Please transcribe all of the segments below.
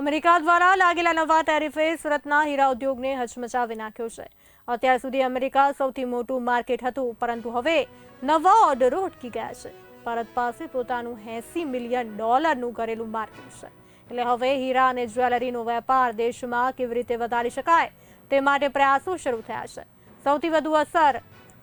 America દ્વારા લાગેલા નવા ટેરિફે સુરતના હીરા ઉદ્યોગને હચમચાવી નાખ્યો છે. અત્યાર સુધી અમેરિકા સૌથી મોટું માર્કેટ હતું, પરંતુ હવે નવા ઓર્ડરો અટકી ગયા છે. ભારત પાસે પોતાનું એસી મિલિયન ડોલરનું ઘરેલું માર્કેટ છે. એટલે હવે હીરા અને જ્વેલરીનો વેપાર દેશમાં કેવી રીતે વધારી શકાય તે માટે પ્રયાસો શરૂ થયા છે. સૌથી વધુ અસર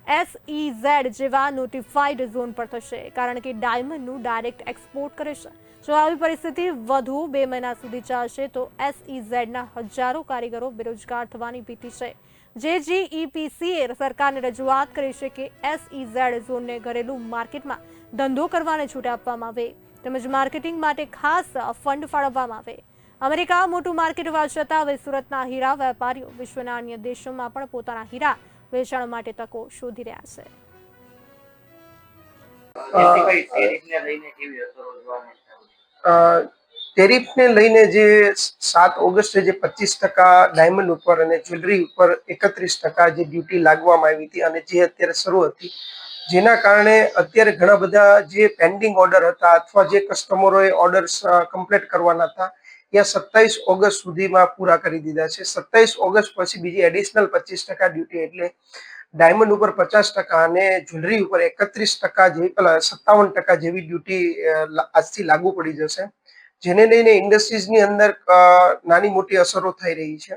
એસઈઝેડ જેવા નોટિફાઈડ ઝોન પર થશે, કારણ કે ડાયમંડનું ડાયરેક્ટ એક્સપોર્ટ કરે છે. જો આવી પરિસ્થિતિ વધુ બે મહિના સુધી ચાલશે, તો એસઈઝેડના હજારો કારીગરો બેરોજગાર થવાની ભીતિ છે. જેજીઈપીસીએ સરકારને રજૂઆત કરી છે કે એસઈઝેડ ઝોનને ઘરેલું માર્કેટમાં ધંધો કરવાને છૂટ આપવામાં આવે, તેમજ માર્કેટિંગ માટે ખાસ ફંડ ફાળવવામાં આવે. અમેરિકા મોટું માર્કેટ હોવા છતાં હવે સુરતના હીરા વેપારીઓ વિશ્વના અન્ય દેશોમાં પણ પોતાના હીરા વેચાણ માટે તકો શોધી રહ્યા છે. જેથી કઈ ટેરિફને લઈને કેવી અસરો જોવા મળશે ટેરિફને લઈને જે સાત ઓગસ્ટે જે પચીસ ટકા ડાયમંડ ઉપર અને જ્વેલરી ઉપર એકત્રીસ ટકા જે ડ્યુટી લાગવામાં આવી હતી અને જે અત્યારે શરૂ હતી જેના કારણે અત્યારે ઘણા બધા જે પેન્ડિંગ ઓર્ડર હતા અથવા જે કસ્ટમરોએ ઓર્ડર્સ કમ્પ્લીટ કરવાના હતા ત્યાં સત્તાવીસ ઓગસ્ટ સુધીમાં પૂરા કરી દીધા છે. સત્તાવીસ ઓગસ્ટ પછી બીજી એડિશનલ પચીસ ટકા ડ્યુટી એટલે ડાયમંડ ઉપર પચાસ ટકા અને જ્વેલરી ઉપર એકત્રીસ ટકા જેવી, પેલા સત્તાવન ટકા જેવી ડ્યુટી આજથી લાગુ પડી જશે. જેને લઈને ઇન્ડસ્ટ્રીઝની અંદર નાની મોટી અસરો થઈ રહી છે.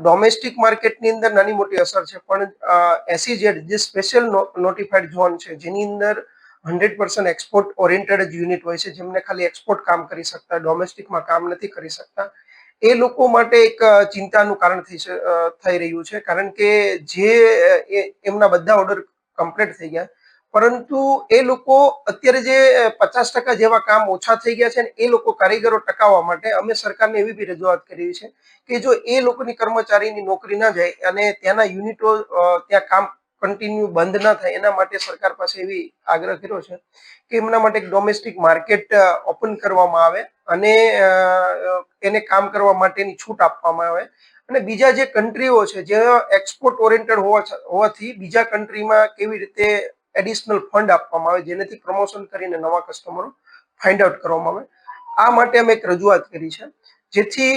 ડોમેસ્ટિક માર્કેટની અંદર નાની મોટી અસર છે, પણ એસીજેડ જે સ્પેશિયલ નોટિફાઈડ ઝોન છે, જેની અંદર હંડ્રેડ પર્સન્ટ એક્સપોર્ટ ઓરિએન્ટેડ જ યુનિટ હોય છે, જેમને ખાલી એક્સપોર્ટ કામ કરી શકતા ડોમેસ્ટિકમાં કામ નથી કરી શકતા. એ લોકો માટે એક ચિંતાનું કારણ થઈ થઈ રહ્યું છે, કારણ કે જે એમના બધા ઓર્ડર કમ્પ્લીટ થઈ ગયા. પરંતુ એ લોકો અત્યારે જે પચાસ ટકા જેવા કામ ઓછા થઈ ગયા છે ને એ લોકો કારીગરો ટકાવવા માટે અમે સરકારને એવી બી રજૂઆત કરી છે કે જો એ લોકોની કર્મચારીની નોકરી ના જાય અને ત્યાંના યુનિટો ત્યાં કામ કન્ટિન્યુ બંધ ના થાય, એના માટે સરકાર પાસે એવી આગ્રહ કર્યો છે કે એમના માટે એક ડોમેસ્ટિક માર્કેટ ઓપન કરવામાં આવે અને એને કામ કરવા માટેની છૂટ આપવામાં આવે. અને બીજા જે કન્ટ્રીઓ છે, જે એક્સપોર્ટ ઓરિએન્ટેડ હોવા હોવાથી બીજા કન્ટ્રીમાં કેવી રીતે એડિશનલ ફંડ આપવામાં આવે, જેનાથી પ્રમોશન કરીને નવા કસ્ટમરો ફાઇન્ડ આઉટ કરવામાં આવે, આ માટે અમે એક રજૂઆત કરી છે. જેથી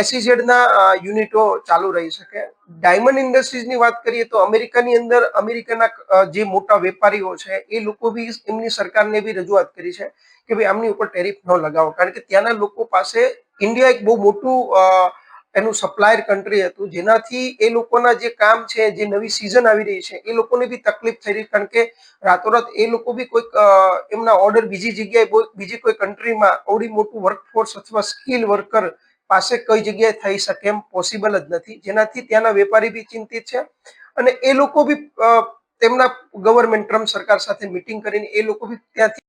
એસીઝેડના યુનિટો ચાલુ રહી શકે. ડાયમંડ ઇન્ડસ્ટ્રીઝની વાત કરીએ તો અમેરિકાની અંદર અમેરિકાના જે મોટા વેપારીઓ છે, એ લોકો બી એમની સરકારને બી રજૂઆત કરી છે કે ભાઈ આમની ઉપર ટેરિફ ન લગાવો. કારણ કે ત્યાંના લોકો પાસે ઇન્ડિયા એક બહુ મોટું એનું સપ્લાયર કન્ટ્રી હતું. જેનાથી એ લોકોના જે કામ છે, જે નવી સિઝન આવી રહી છે, એ લોકોને બી તકલીફ થઈ રહી. કારણ કે રાતોરાત એ લોકો બી કોઈક એમના ઓર્ડર બીજી જગ્યાએ બીજી કોઈ કન્ટ્રીમાં આવડી મોટું વર્કફોર્સ અથવા સ્કિલ વર્કર પાસે કઈ જગ્યાએ થઈ શકે એમ પોસિબલ જ નથી. જેનાથી ત્યાંના વેપારી બી ચિંતિત છે અને એ લોકો બી તેમના ગવર્મેન્ટ ટ્રમ્પ સરકાર સાથે મિટિંગ કરીને એ લોકો બી ત્યાંથી